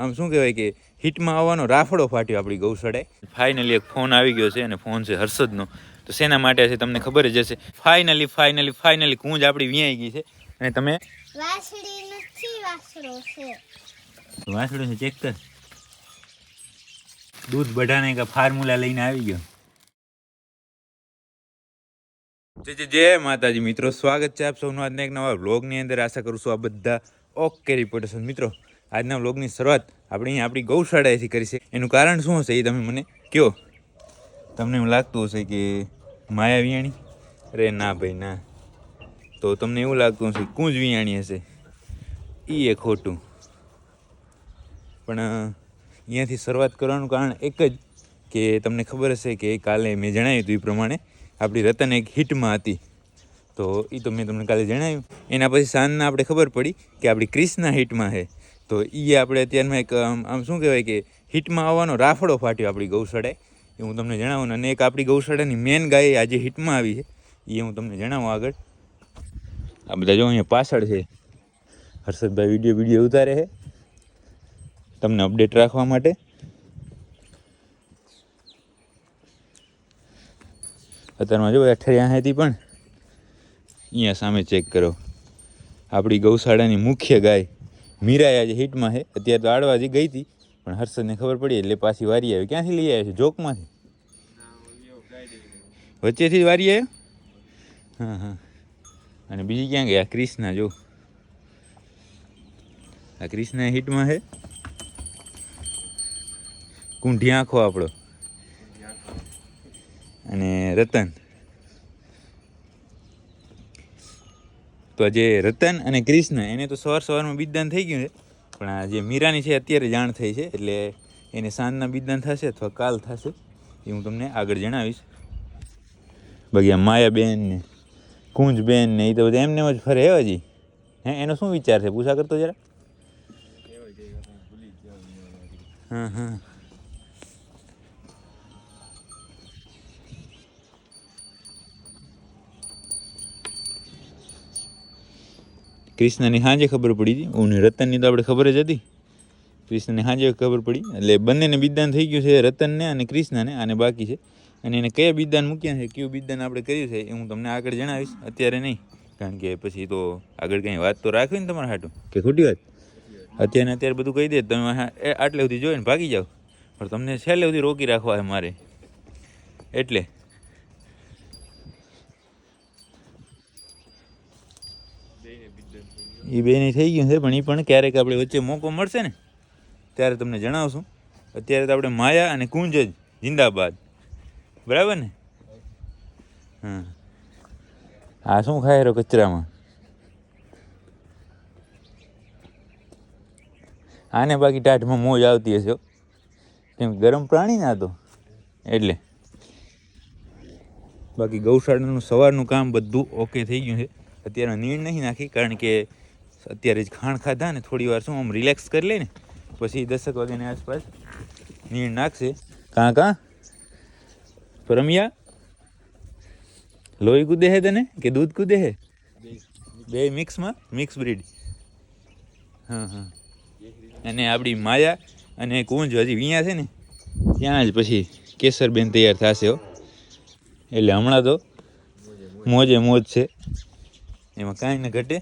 આમ શું કહેવાય કે હિટમાં આવવાનો રાફડો ફાટ્યો આપણી ગૌશાળાએ. ફાઇનલી એક ફોન આવી ગયો છે અને ફોન છે હર્ષદનો. તો શેના માટે છે તમને ખબર જ હશે. ફાઇનલી ફાઇનલી ફાઇનલી કુંજ આપણી વિયાઈ ગઈ છે. અને તમે? નથી છે. વાસડો છે ચેક કર. દૂધ બઢાને કા ફાર્મુલા લઈને આવી ગયો. જય જય જય માતાજી. મિત્રો સ્વાગત છે આપ સૌનું આજના એક નવા વ્લોગની અંદર. આશા કરું છું આ બધા ઓકે રિપોર્ટેશન મિત્રો આજના વ્લોગની શરૂઆત આપણે અહીંયા આપણી ગૌશાળાએથી કરી છે. એનું કારણ શું હશે એ તમે મને કહો તમને એવું લાગતું હશે કે માયા વિયાણી અરે ના ભાઈ, ના. તો તમને એવું લાગતું હશે કુંજ વિયાણી હશે. એ એ ખોટું. પણ અહીંયાથી શરૂઆત કરવાનું કારણ એક જ કે તમને ખબર હશે કે કાલે મેં જણાવ્યું હતું એ પ્રમાણે આપણી રતન એક હિટમાં હતી. તો એ તો મેં તમને કાલે જણાવ્યું. એના પછી સાંજના આપણે ખબર પડી કે આપણી ક્રિષ્ના હિટમાં છે. તો એ આપણે અત્યારમાં એક, આમ શું કહેવાય કે, હિટમાં આવવાનો રાફડો ફાટ્યો આપણી ગૌશાળાએ એ હું તમને જણાવું અને એક આપણી ગૌશાળાની મેન ગાય આજે હિટમાં આવી છે. એ હું તમને જણાવું આગળ. આ બધા જો અહીંયા પાછળ છે. હર્ષદભાઈ વીડિયો વીડિયો ઉતારે છે. તમને અપડેટ રાખવા માટે. અત્યારમાં જો અઠવાડિયા હતી પણ, અહીંયા સામે ચેક કરો. આપણી ગૌશાળાની મુખ્ય ગાય મીરાય આજે હિટમાં છે અત્યારે તો આડવાજી ગઈ હતી, પણ હર્ષદને ખબર પડી એટલે પાછી વારી આવી. ક્યાંથી લઈ આવ્યા છે? જોકમાંથી? વચ્ચેથી જ વારી આવ્યો? હા હા. અને બીજી ક્યાં ગયા ક્રિષ્ના, જો. આ ક્રિષ્ના હિટમાં છે કુંઢી આંખો આપણો. અને રતન. તો જે રતન અને કૃષ્ણ એને તો સવાર સવારમાં બીજદાન થઈ ગયું છે. પણ આ જે મીરાની છે અત્યારે જાણ થઈ છે એટલે એને સાંજના બીજદાન થશે અથવા કાલ થશે એ હું તમને આગળ જણાવીશ. બાકી આ માયાબેન ને કુંજબેન ને એ તો બધા એમને જ ફરે હજી? હે એનો શું વિચાર છે? પૂછા કરતો જરા. હા હા કૃષ્ણની સાંજે ખબર પડી હતી. હું રતનની તો આપણે ખબર જ હતી. કૃષ્ણને સાંજે ખબર પડી. એટલે બંનેને બિદાન થઈ ગયું છે રતનને અને કૃષ્ણને અને બાકી છે. અને એને કયા બિદાન મૂક્યા છે કયું બિદાન આપણે કર્યું છે એ હું તમને આગળ જણાવીશ. અત્યારે નહીં કારણ કે પછી તો આગળ કંઈ વાત તો રાખવી ને તમારા હાટું. કે ખોટી વાત? અત્યારે અત્યારે બધું કહી દે તમે હા એ આટલે સુધી જોઈને ભાગી જાઓ. પણ તમને છેલ્લે સુધી રોકી રાખવા છે મારે. એટલે એ બેની થઈ ગયું છે, પણ એ પણ ક્યારેક આપણે વચ્ચે મોકો મળશે ને, ત્યારે તમને જણાવશું. અત્યારે તો આપણે માયા અને કુંજ જ, જિંદાબાદ. બરાબર ને? હા આ શું ખાય રહ્યો કચરામાં? આને બાકી ટાઢમાં મોજ આવતી હશે કેમ ગરમ પ્રાણી ના તો. એટલે. બાકી ગૌશાળાનું, સવારનું કામ બધું ઓકે થઈ ગયું છે. અત્યારે નીણ નહીં નાખી, કારણ કે અત્યારે જ ખાણ ખાધા ને થોડી વાર શું આમ રિલેક્સ કરી લઈને પછી દસક વાગ્યાની આસપાસ નીણ નાખશે. કાં કાં? પરમિયા, લોહી કૂદે હે તને કે દૂધ કૂદે હે? બે મિક્સમાં, મિક્સ બ્રીડ. હા હા. અને આપણી માયા અને કુંજ હજી વિયા છે ને, ત્યાં જ પછી કેસરબેન તૈયાર થશે હો. એટલે હમણાં તો મોજે મોજ છે. એમાં કાંઈ ન ઘટે.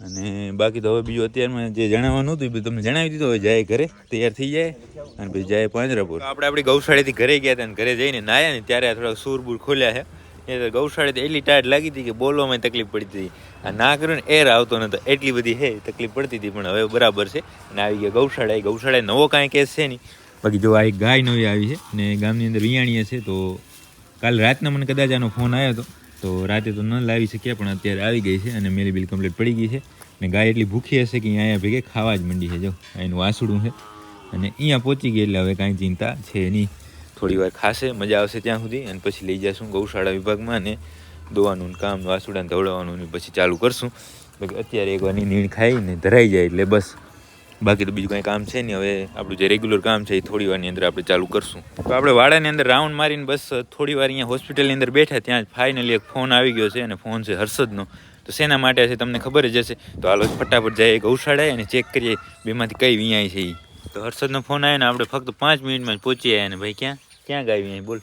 અને બાકી તો હવે બીજું અત્યારમાં જે જણાવવાનું હતું એ તમને જણાવી દીધું, હવે જાય ઘરે, તૈયાર થઈ જાય અને પછી જાય પાંજરાપુર. આપણે આપણી ગૌશાળેથી ઘરે ગયા હતા અને ઘરે જઈને નાયા ને ત્યારે થોડા સૂરબૂર ખોલ્યા છે. એ ગૌશાળેથી એટલી ટાઈટ લાગી હતી કે બોલવામાં તકલીફ પડતી હતી. આ ના કર્યું ને એર આવતો નતો એટલી બધી હે, તકલીફ પડતી હતી, પણ હવે બરાબર છે. અને આવી ગયા ગૌશાળા એ ગૌશાળાએ નવો કાંઈ કેસ છે નહીં. બાકી જો આ એક ગાય નવી આવી છે ને ગામની અંદર વિયાણીએ છે, તો કાલ રાતના મને કદાચ આનો ફોન આવ્યો હતો. તો રાતે તો ન લાવી શક્યા, પણ અત્યારે આવી ગઈ છે અને મેલી બિલ કમ્પ્લીટ પડી ગઈ છે. ને ગાય એટલી ભૂખી હશે કે અહીંયા ભેગે ખાવા જ મંડી છે. જો એનું વાસુડું છે. અને અહીંયા પહોંચી ગઈ એટલે હવે કાંઈ ચિંતા છે નહીં. થોડી વાર ખાશે, મજા આવશે ત્યાં સુધી. અને પછી લઈ જઈશું ગૌશાળા વિભાગમાં અને દોવાનું કામ વાસુડાને ધવડાવવાનું પછી ચાલુ કરશું. અત્યારે એક વાર નીણ ખાઈને ધરાઈ જાય એટલે બસ. બાકી તો બીજું કંઈ કામ છે નહીં. હવે આપણું જે રેગ્યુલર કામ છે એ થોડી વારની અંદર આપણે ચાલુ કરશું. તો આપણે વાડાની અંદર રાઉન્ડ મારીને બસ થોડી વાર અહીંયા હોસ્પિટલની અંદર બેઠા ત્યાં જ ફાઇનલી એક ફોન આવી ગયો છે અને ફોન છે હર્ષદનો. તો શેના માટે છે તમને ખબર જ હશે. તો હાલો ફટાફટ જાય ગૌશાળાએ અને ચેક કરીએ બેમાંથી કઈ વિયાય છે એ તો હર્ષદનો ફોન આવ્યો ને આપણે ફક્ત પાંચ મિનિટમાં જ પહોંચી આવ્યા ને. ભાઈ, ક્યાં ક્યાં ગાય વિયાય બોલ.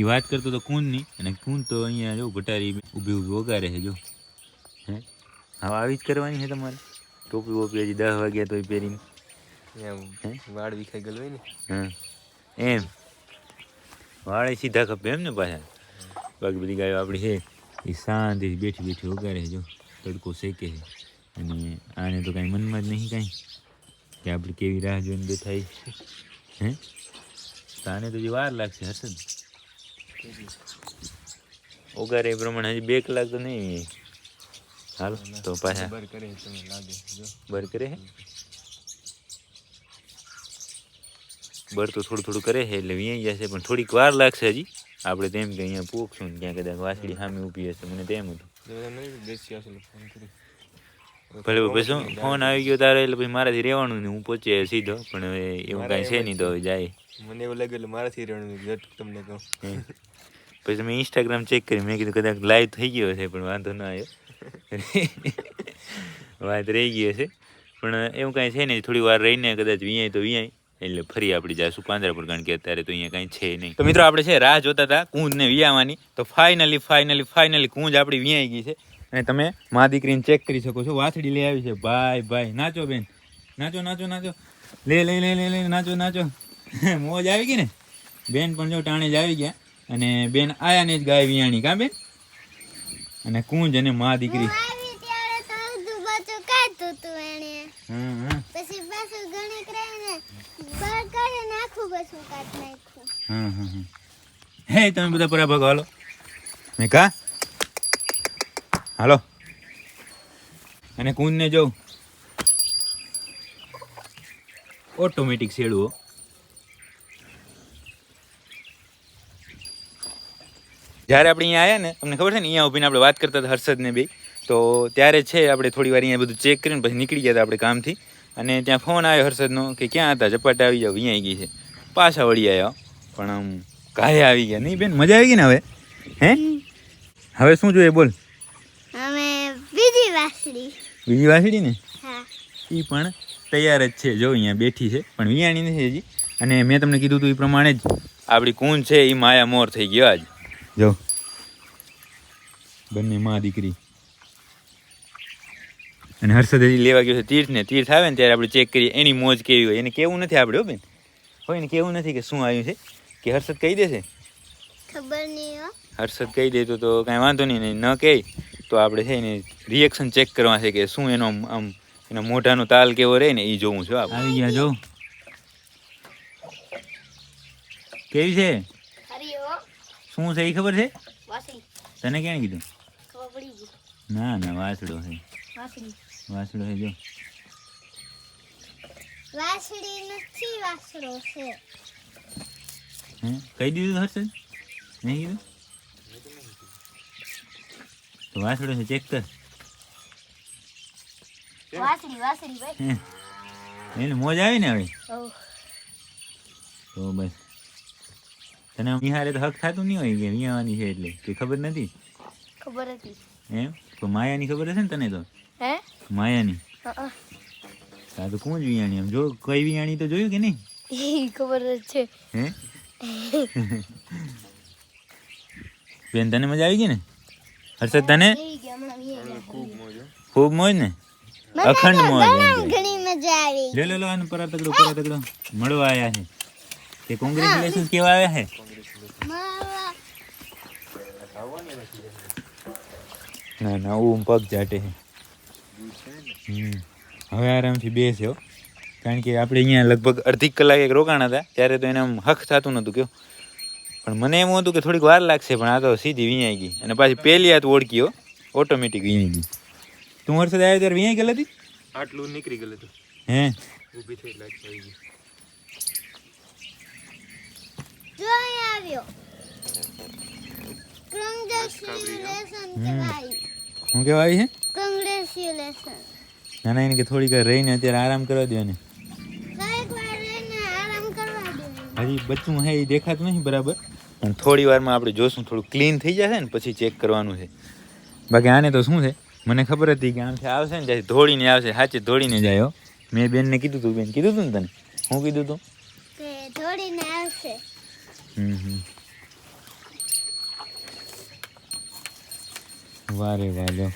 એ વાત કરતો તો કુંજની અને કુંજ તો અહીંયા જો ગટારી ઊભી ઊભી વગાડે છે જો. હે? હવે આવી જ કરવાની છે તમારે? ટોપી વોપી હજી દસ વાગ્યા તો પહેરીને. હે? વાળ વિખાઈ ગયેલો હોય ને. હા એમ. વાળે સીધા ખપે એમ ને પાછા. બાકી બધી ગાયો આપણી છે. એ શાંતિથી બેઠી બેઠી વગાડે છે જો. તડકો શેકે છે. અને આને તો કાંઈ મનમાં જ નહીં કાંઈ. કે આપણે કેવી રાહ જોઈને બેઠા. હે? તો આને તો હજી વાર લાગશે હર્ષદ ઓગારે એ પ્રમાણે હજી બે કલાક તો નહીં. હાલો તો પાછા. બર કરે લાગે જો. હે? બર તો થોડું થોડું કરે છે એટલે વ્યાઈ જશે પણ થોડીક વાર લાગશે હજી. આપણે તેમ કે અહીંયા પોખશું ને ક્યાં કદાચ વાસળી સામે ઊભી હશે મને તેમ હતું. ભલે પછી શું ફોન આવી ગયો તારે એટલે પછી મારાથી રહેવાનું ને હું પહોંચે સીધો પણ હવે એવું કાંઈ છે નહીં તો હવે જાય. મને એવું લાગ્યું એટલે મારાથી રહેવાનું તમને કહું. પછી મેં ઇન્સ્ટાગ્રામ ચેક કરી મેં કીધું કદાચ લાઈવ થઈ ગયો હશે પણ વાંધો ના આવ્યો. વાત રહી ગઈ હશે. પણ એવું કાંઈ છે નહીં, થોડી વાર રહીને કદાચ વિયાય તો વિયાય, એટલે ફરી આપણે જાશું પાંદરા પર કારણ કે અત્યારે તો અહીંયા કાંઈ છે નહીં. તો મિત્રો આપણે છે, રાહ જોતા હતા, કુંજને વિયાવાની. તો ફાઇનલી ફાઇનલી ફાઇનલી કુંજ આપણી વિયાઈ ગઈ છે. અને તમે મા દીકરીને ચેક કરી શકો છો, વાથડી લઈ આવી છે. ભાઈ ભાઈ, નાચો બેન. નાચો નાચો નાચો. લે લે લે લે લે, નાચો નાચો. મોજ આવી ગઈ ને? બેન પણ જો ટાણે જ આવી ગયા. અને બેન આયાને જ ગાય વિયાણી. કા બેન? અને કુંજ અને મા દીકરી. હું તમે બધા પરા ભાગો હાલો. મેકા હાલો. અને કુંજને જો. ઓટોમેટિક શેડવો જ્યારે આપણે અહીંયા આવ્યા ને તમને ખબર છે ને અહીંયા ઊભીને આપણે વાત કરતા હતા હર્ષદને બી. તો ત્યારે છે આપણે થોડી વાર અહીંયા બધું ચેક કરીને પછી નીકળી ગયા હતા આપણે કામથી. અને ત્યાં ફોન આવ્યો હર્ષદનો કે ક્યાં હતા ઝપાટા આવી જાવ અહીંયા આવી ગઈ છે. પાછા વળી આવ્યા. પણ આમ કાલે આવી ગયા નહીં. બેન મજા આવી ગઈ ને હવે? હે? હવે શું જોઈએ બોલ? અમે બીજી વાસળી. બીજી વાસળી ને? હા. એ પણ તૈયાર જ છે. જો અહીંયા બેઠી છે. પણ વિયાણી નથી હજી. અને મેં તમને કીધું હતું એ પ્રમાણે જ. આપણી કુંજ છે એ માયા મોર થઈ ગયો આજ. જો બંને માં દીકરી. અને હર્ષદ હજી લેવા ગયો છે તીર્થ ને તીર્થ આવે ને ત્યારે આપણે ચેક કરીએ. એની મોજ કેવી હોય? એને કેવું નથી આપણે હો બેન? હોય ને કેવું નથી કે શું આવ્યું છે? કે હર્ષદ કહી દેશે? ખબર નહીં હર્ષદ કહી દેતો તો કાંઈ વાંધો નહીં. ન કહે તો આપણે છે એને રિએક્શન ચેક કરવા છે કે શું એનો આમ- એનો મોઢાનો તાલ કેવો રહે ને એ જોવું છું આવી ગયા જો. કેવી છે? શું છે એ ખબર છે? તને ક્યાં કીધું? ના ના વાસડો છે. વાસડો છે જો. વાસડી નથી વાસડો છે. હે? કહી દીધું હર્ષદ નહીં કીધું? તો વાસડો છે ચેક કર. ભાઈ. એને મોજ આવી ને હવે? તો બસ. તને નિહારે તો હક થતું નહીં હોય કે વિયાવાની છે એટલે? કે ખબર નથી? ખબર હતી. એમ તો માયાની ખબર હશે ને તને તો? હે? માયાની. હા આ તો કોણ વિયાણી આમ જો કઈ વિયાણી તો જોયું કે નહીં? એ ખબર જ છે. હે? બેન તને મજા આવી ગઈ ને? હર્ષદ તને? ખૂબ મોજ ને? અખંડ મોજ ઘણા એમ મજા આવી. લે લે લો આનું પરા તગડો પરા તગડો. મળવા આવ્યા છે. તે કોંગ્રેચ્યુલેશન કેવા આવ્યા છે? મારા ના ના હું પગ ચાટે છે. હમ. હવે આરામથી બેસ્યો. કારણ કે આપણે અહીંયા લગભગ અડધી કલાક એક રોકાણા હતા ત્યારે તો એને આમ હક થતું નહોતું કયો. પણ મને એમ હતું કે થોડીક વાર લાગશે પણ આ તો સીધી વિયાઈ ગઈ. અને પાછી પહેલી હાથ ઓળખી હો. ઓટોમેટિક વિયાઈ ગઈ. તું વર્ષે આવ્યો ત્યારે વિયાઈ ગયેલ હતી? આટલું નીકળી ગયેલું હતું. હે? ઊભી થઈ લાગ આવી ગઈ. આવ્યો. શું કહેવાય છે? કોંગ્રેચ્યુલેશન ના ના એને કે થોડીક રહીને અત્યારે આરામ કરવા દો ને હજી બચ્ચું હે એ દેખાતું નહીં બરાબર. પણ થોડી વારમાં આપણે જોશું થોડું ક્લીન થઈ જશે ને પછી ચેક કરવાનું છે. બાકી આને તો શું છે? મને ખબર હતી કે આમથી આવશે ને ત્યાંથી ધોળીને આવશે સાચે ધોળીને જાય મેં બેનને કીધું તું બેન કીધું તું ને તને? હું કીધું તું? દોડીને આવશે. હમ હમ. વારે વાહ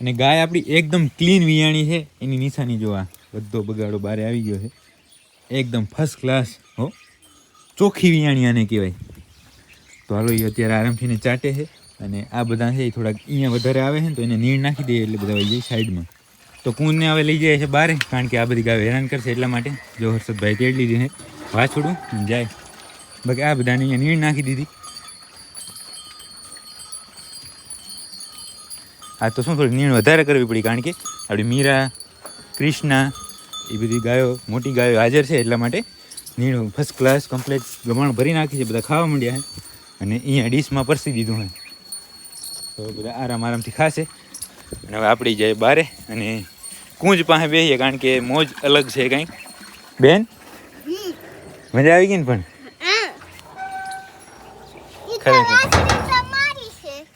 અને ગાય આપણી એકદમ ક્લીન વિયાણી છે. એની નિશાની જોવા બધો બગાડો બારે આવી ગયો છે. એકદમ ફર્સ્ટ ક્લાસ હો. ચોખ્ખી વિયાણી આને કહેવાય. તો હાલો એ અત્યારે આરામથી ચાટે છે. અને આ બધા છે એ થોડાક અહીંયા વધારે આવે છે ને તો એને નીણ નાખી દઈએ એટલે બધા વહી જાય સાઈડમાં. તો કુંજને હવે લઈ જાય છે બારે, કારણ કે આ બધી ગાય હેરાન કરશે એટલા માટે. જો હર્ષદભાઈ તેડ લીધી છે. વાછોડું, જાય. બાકી આ બધાને અહીંયા નીણ નાખી દીધી. આ તો શું થોડી નીણ વધારે કરવી પડી કારણ કે આપણી મીરા ક્રિષ્ના એ બધી ગાયો મોટી ગાયો હાજર છે એટલા માટે નીણ ફર્સ્ટ ક્લાસ કમ્પ્લેટ ગમાણ ભરી નાખી છે બધા ખાવા માંડ્યા છે. અને અહીંયા ડીશમાં પરસી દીધું હોય તો બધા આરામ આરામથી ખાશે. અને હવે આપણી જાય બારે અને કુંજ પાસે બેસીએ કારણ કે મોજ અલગ છે કંઈક. બેન? મજા આવી ગઈ ને પણ?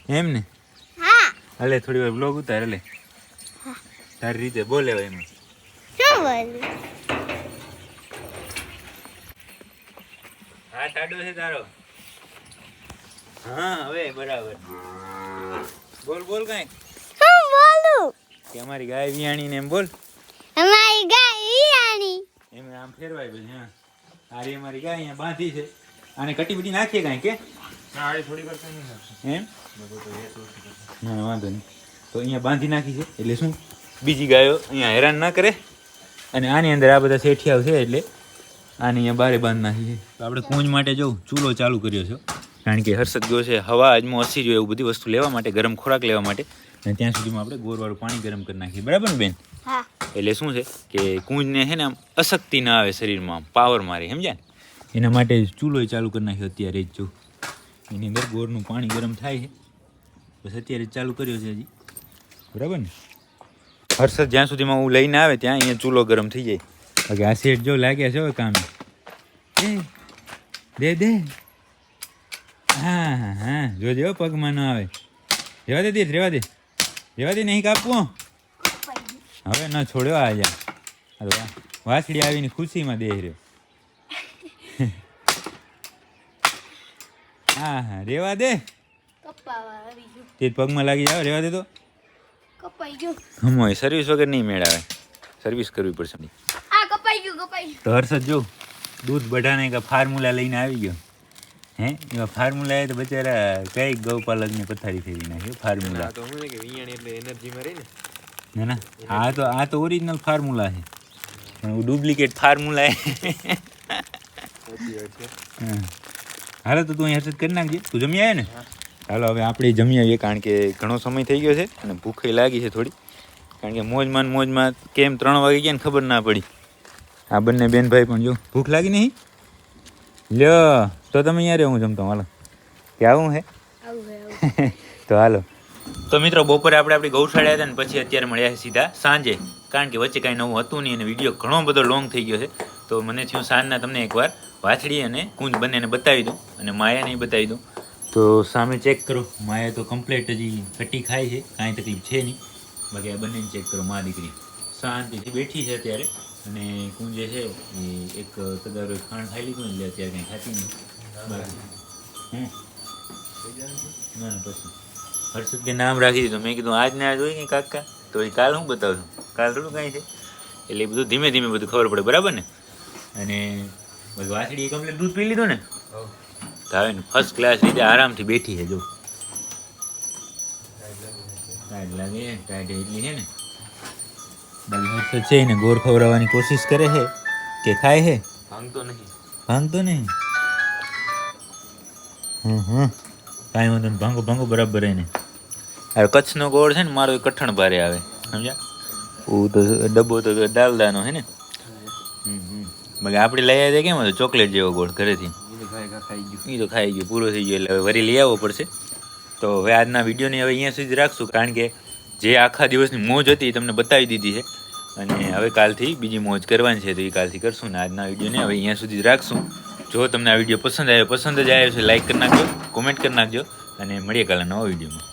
એમ ને? હાલે થોડી વાર બ્લોગ ઉતાર લે તારી રીતે બોલે એમાં. શું બોલે? હા ટાડો છે તારો. હા હવે બરાબર. બોલ બોલ કઈ શું બોલું? કે અમારી ગાય વિયાણી ને એમ બોલ. અમારી ગાય વિયાણી એમ આમ ફેરવાય પછી હા. આરી અમારી ગાય અહીંયા બાંધી છે. આને કટી બટી નાખીએ કાંઈ કે એમ? ના વાંધો નહીં. તો અહીંયા બાંધી નાખી છે. એટલે શું? બીજી ગાયો અહીંયા હેરાન ના કરે. અને આની અંદર આ બધા શેઠિયાઓ છે એટલે આને અહીંયા બારે બાંધી નાખી છે. તો આપણે કુંજ માટે જો ચૂલો ચાલુ કર્યો છે કારણ કે હર્ષદ ગયો છે હવા અજમો અસી જોઈએ એવું બધી વસ્તુ લેવા માટે ગરમ ખોરાક લેવા માટે. અને ત્યાં સુધીમાં આપણે ગોરવાળું પાણી ગરમ કરી નાખીએ. બરાબર ને બેન? એટલે શું છે કે કુંજને છે ને આમ અશક્તિ ના આવે શરીરમાં આમ પાવર મારે સમજ્યા ને? એના માટે ચૂલો ચાલુ કરી નાખ્યો અત્યારે જ જો. એની અંદર ગોળનું પાણી ગરમ થાય છે. બસ અત્યારે ચાલુ કર્યો છે હજી. બરાબર ને? હર્ષદ જ્યાં સુધીમાં હું લઈને આવે ત્યાં અહીંયા ચૂલો ગરમ થઈ જાય. બાકી આ સેટ જો લાગ્યા છે હવે કામ. એ દે દે. હા હા હા. જોજે પગમાં ન આવે. રેવા દે દે રેવા દે. રેવા દે નહીં કાપવો. હવે ન છોડ્યો આજે જા. વાછડી આવીને ખુશીમાં દે રહ્યો. હા હા. રેવા દે. કપાવા આવી ગયું તે જ પગમાં લાગી જાવ રેવા દે તો. કપાઈ ગયું. હમોય સર્વિસ વગર નહીં મેળાવે. સર્વિસ કરવી પડશે. આ કપાઈ ગયું કપાઈ તો હર્ષદ જો દૂધ બઢાને કા ફાર્મુલા લઈને આવી ગયો. હે? એવા ફાર્મુલા એ તો બચારા કઈ ગૌપાલકની પથારી ફેરી નાખ્યો ફાર્મુલા. તો હું કે વિયાણી એટલે એનર્જીમાં રહી ને ના ના. આ તો આ તો ઓરિજિનલ ફાર્મુલા છે. પણ ડુપ્લિકેટ ફાર્મુલા હે વાત છે. હા. હાલો તો તું અહીં હર્ષદ કરી નાખજે. તું જમી આવ્યો ને. હાલો હવે આપણે જમી આવીએ કારણ કે ઘણો સમય થઈ ગયો છે અને ભૂખે લાગી છે થોડી. કારણ કે મોજમાં મોજમાં કેમ ત્રણ વાગે ગયા ને ખબર ના પડી. આ બંને બેનભાઈ પણ જો ભૂખ લાગી નહીં? લ્યો તો તમે અહીંયા હું જમતો હાલો. કે આવું હે? તો હાલો. તો મિત્રો બપોરે આપણે આપણી ગૌશાળા હતા ને પછી અત્યારે મળ્યા છે સીધા સાંજે. કારણ કે વચ્ચે કાંઈ નવું હતું નહીં અને વીડિયો ઘણો બધો લોંગ થઈ ગયો છે. તો મને થયું સાંજના તમને એકવાર વાછડી અને કુંજ બંનેને બતાવી દઉં અને માયાને બતાવી દઉં. તો સામે ચેક કરો. માયા તો કમ્પ્લેટ હજી કટી ખાય છે. કાંઈ તકલીફ છે નહીં. બાકી આ બંનેને ચેક કરો, મા દીકરી. શાંતિથી બેઠી છે અત્યારે. અને કુંજે છે, એ એક તદારો ખાણ ખાઈ લીધું ને અત્યારે કંઈ ખાતી નહીં. ના ના, પછી. હર્ષદ કે નામ રાખી દીધું. મેં કીધું, આજ ને આજ હોય કે કાકા? તો એ કાલ હું બતાવું કાલ થોડું કાંઈ છે? એટલે એ બધું ધીમે ધીમે બધું ખબર પડે. બરાબર ને? અને વાસડી કમ્પ્લીટ દૂધ પી લીધું ને? તો ને ફર્સ્ટ ક્લાસ રીતે આરામથી બેઠી છે જો. ટાઈટ લાગે ટાઈટ એટલી છે ને? બાકી છે એને ગોર ખવડાવવાની કોશિશ કરે છે કે ખાય છે ભાંગતો નહીં. ભાંગતો નહીં? હમ હમ. કાંઈ વાંધો નહીં ભાંગો ભાંગો બરાબર એને. અરે કચ્છનો ગોળ છે ને મારો કઠણ ભારે આવે સમજ્યા? ઓ તો ડબ્બો તો ડાલદાનો હે ને? બાકી આપણે લઈ આવ્યા કેમ હતો? ચોકલેટ જેવો ગોળ ઘરેથી. એ તો ખાઈ ગયું. પૂરો થઈ ગયો એટલે હવે વરી લઈ આવવો પડશે. તો હવે આજના વિડીયોને હવે અહીંયા સુધી રાખશું કારણ કે જે આખા દિવસની મોજ હતી એ તમને બતાવી દીધી છે. અને હવે કાલથી બીજી મોજ કરવાની છે તો એ કાલથી કરશું ને આજના વિડીયોને હવે અહીંયા સુધી જ રાખશું. જો તમને આ વીડિયો પસંદ આવ્યો પસંદ જ આવ્યો છે લાઇક કરી નાખજો કોમેન્ટ કરી નાખજો અને મળીએ કાલે નવા વિડીયોમાં.